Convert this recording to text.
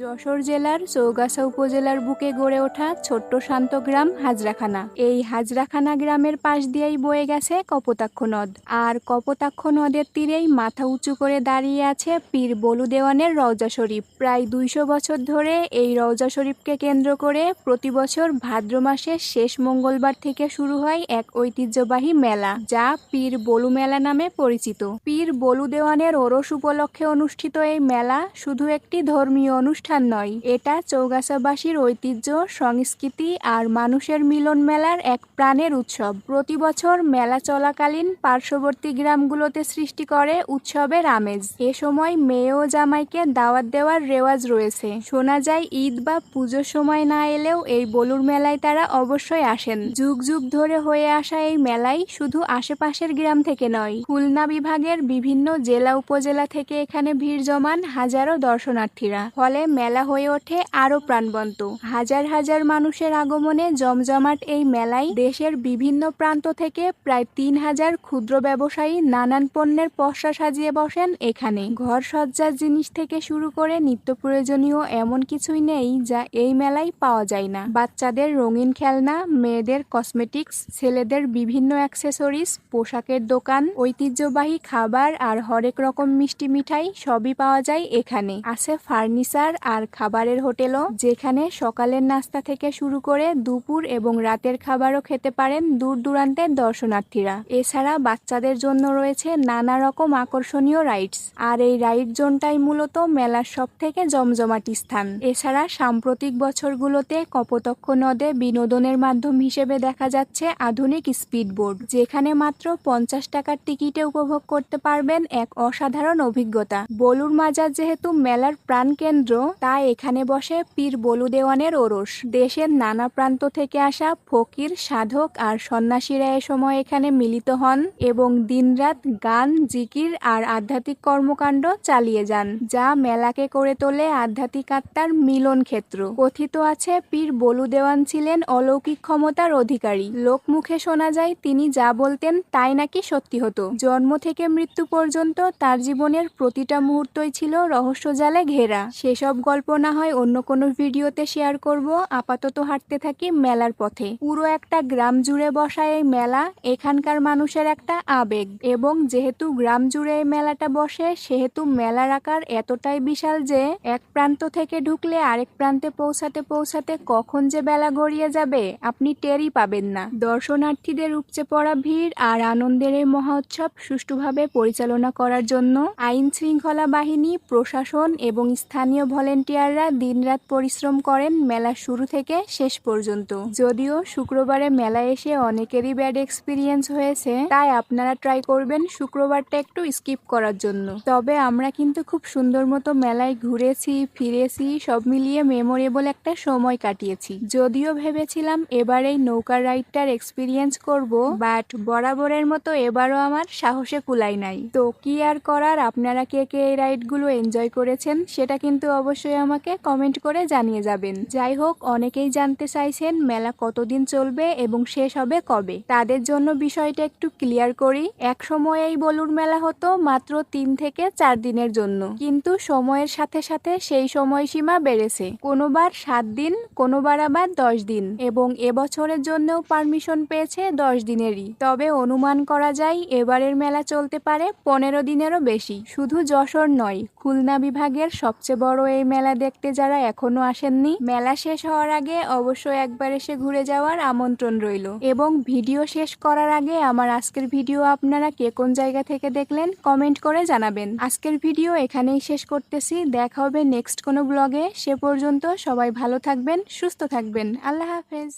যশোর জেলার চৌগাছা উপজেলার বুকে গড়ে ওঠা ছোট্ট শান্ত গ্রাম হাজরাখানা। এই হাজরাখানা গ্রামের পাশ দিয়েই বয়ে গেছে কপোতাক্ষ নদ। আর কপোতাক্ষ নদের তীরেই মাথা উঁচু করে দাঁড়িয়ে আছে পীর বলু দেওয়ানের রওজা শরীফ। প্রায় দুইশো বছর ধরে এই রওজা শরীফকে কেন্দ্র করে প্রতি বছর ভাদ্র মাসের শেষ মঙ্গলবার থেকে শুরু হয় এক ঐতিহ্যবাহী মেলা, যা পীর বলু মেলা নামে পরিচিত। পীর বলু দেওয়ানের ওরস উপলক্ষে অনুষ্ঠিত এই মেলা শুধু একটি ধর্মীয় অনুষ্ঠান নয়। এটা চৌগাছাবাসীর ঐতিহ্য, সংস্কৃতি আর মানুষের মিলন মেলার এক প্রাণের উৎসব। প্রতি বছর মেলা চলাকালীন পার্শ্ববর্তী গ্রামগুলোতে সৃষ্টি করে উৎসবের আমেজ। এ সময় মেয়ে ও জামাইকে দাওয়াত দেওয়ার রেওয়াজ রয়েছে। শোনা যায়, ঈদ বা পুজোর সময় না এলেও এই বলুর মেলায় তারা অবশ্যই আসেন। যুগ যুগ ধরে হয়ে আসা এই মেলায় শুধু আশেপাশের গ্রাম থেকে নয়, খুলনা বিভাগের বিভিন্ন জেলা উপজেলা থেকে এখানে ভিড় জমান হাজারো দর্শনার্থীরা। ফলে মেলা হয়ে ওঠে আরও প্রাণবন্ত। হাজার হাজার মানুষের আগমনে জমজমাট এই মেলায় দেশের বিভিন্ন প্রান্ত থেকে প্রায় তিন হাজার ক্ষুদ্র ব্যবসায়ী নানান পণ্যের পসরা সাজিয়ে বসেন এখানে। ঘর সজ্জার জিনিস থেকে শুরু করে নিত্য প্রয়োজনীয় এমন কিছুই নেই যা এই মেলায় পাওয়া যায় না। বাচ্চাদের রঙিন খেলনা, মেয়েদের কসমেটিক্স, ছেলেদের বিভিন্ন অ্যাক্সেসরিজ, পোশাকের দোকান, ঐতিহ্যবাহী খাবার আর হরেক রকম মিষ্টি মিঠাই সবই পাওয়া যায় এখানে। আছে ফার্নিচার আর খাবারের হোটেলও, যেখানে সকালের নাস্তা থেকে শুরু করে দুপুর এবং রাতের খাবারও খেতে পারেন দূর দূরান্তের দর্শনার্থীরা। এছাড়া বাচ্চাদের জন্য রয়েছে নানা রকম আকর্ষণীয় রাইডস। আর এই রাইড জোনটাই মূলত মেলার সব থেকে জমজমাটি স্থান। এছাড়া সাম্প্রতিক বছরগুলোতে কপোতক্ষ নদে বিনোদনের মাধ্যম হিসেবে দেখা যাচ্ছে আধুনিক স্পিডবোট, যেখানে মাত্র পঞ্চাশ টাকার টিকিটে উপভোগ করতে পারবেন এক অসাধারণ অভিজ্ঞতা। বলুর মাজার যেহেতু মেলার প্রাণকেন্দ্র তাই এখানে বসে পীর বলু দেওয়ানের ওরস। দেশের নানা প্রান্ত থেকে আসা ফকির, সাধক আর সন্ন্যাসীরা এ সময় এখানে মিলিত হন এবং দিনরাত গান, জিকির আর আধ্যাত্মিক কর্মকাণ্ড চালিয়ে যান, যা মেলাকে করে তোলে আধ্যাত্মিক আত্মার মিলন ক্ষেত্র। কথিত আছে, পীর বলু দেওয়ান ছিলেন অলৌকিক ক্ষমতার অধিকারী। লোকমুখে শোনা যায়, তিনি যা বলতেন তাই নাকি সত্যি হতো। জন্ম থেকে মৃত্যু পর্যন্ত তার জীবনের প্রতিটা মুহূর্তই ছিল রহস্যজালে ঘেরা। সেসব গল্প না হয় অন্য কোনো ভিডিওতে শেয়ার করব। আপাতত হাঁটতে থাকি মেলার পথে। পুরো একটা গ্রাম জুড়ে বসা এই মেলা এখানকার মানুষের একটা আবেগ। এবং যেহেতু গ্রাম জুড়ে এই মেলাটা বসে, সেহেতু মেলার আকার এতটাই বিশাল যে এক প্রান্ত থেকে ঢুকলে আরেক প্রান্তে পৌঁছাতে পৌঁছাতে কখন যে বেলা গড়িয়ে যাবে, আপনি টেরই পাবেন না। দর্শনার্থীদের উপচে পড়া ভিড় আর আনন্দের এই মহোৎসব সুষ্ঠুভাবে পরিচালনা করার জন্য আইন শৃঙ্খলা বাহিনী, প্রশাসন এবং স্থানীয় ভলেন্টিয়াররা দিনরাত পরিশ্রম করেন মেলা শুরু থেকে শেষ পর্যন্ত। যদিও শুক্রবারে মেলা এসে অনেকেরই ব্যাড এক্সপিরিয়েন্স হয়েছে, তাই আপনারা ট্রাই করবেন শুক্রবারটা একটু স্কিপ করার জন্য। তবে আমরা কিন্তু খুব সুন্দর মতো মেলায় ঘুরেছি, ফিরেছি, সব মিলিয়ে মেমোরেবল একটা সময় কাটিয়েছি। যদিও ভেবেছিলাম এবার এই নৌকার রাইডটার এক্সপিরিয়েন্স করব বাট বরাবরের মতো এবারও আমার সাহসে কুলাই নাই। তো কি আর করার, আপনারা কে কে এই রাইডগুলো এনজয় করেছেন, সেটা কিন্তু অবশ্যই আমাকে কমেন্ট করে জানিয়ে যাবেন। যাই হোক অনেকেই জানতে চাইছেন মেলা কতদিন চলবে এবং শেষ হবে কবে। তাদের জন্য বিষয়টা একটু ক্লিয়ার করি। এক সময় এই বলুর মেলা হতো মাত্র তিন থেকে চার দিনের জন্য। কিন্তু সময়ের সাথে সাথে সেই সময়সীমা বেড়েছে। কোনোবার সাত দিন, কোনোবার আবার দশ দিন। এবং এবছরের জন্যও পারমিশন পেয়েছে দশ দিনেরই। তবে অনুমান করা যায়, এবারের মেলা চলতে পারে পনেরো দিনেরও বেশি। শুধু যশোর নয়, খুলনা বিভাগের সবচেয়ে বড় এই মেলা দেখতে যারা এখনও আসেননি, মেলা শেষ হওয়ার আগে অবশ্যই একবার এসে ঘুরে যাওয়ার আমন্ত্রণ রইল। এবং ভিডিও শেষ করার আগে আমার আজকের ভিডিও আপনারা কে কোন জায়গা থেকে দেখলেন, কমেন্ট করে জানাবেন। আজকের ভিডিও এখানেই শেষ করতেছি। দেখা হবে নেক্সট কোনো ব্লগে। সে পর্যন্ত সবাই ভালো থাকবেন, সুস্থ থাকবেন। আল্লাহ হাফেজ।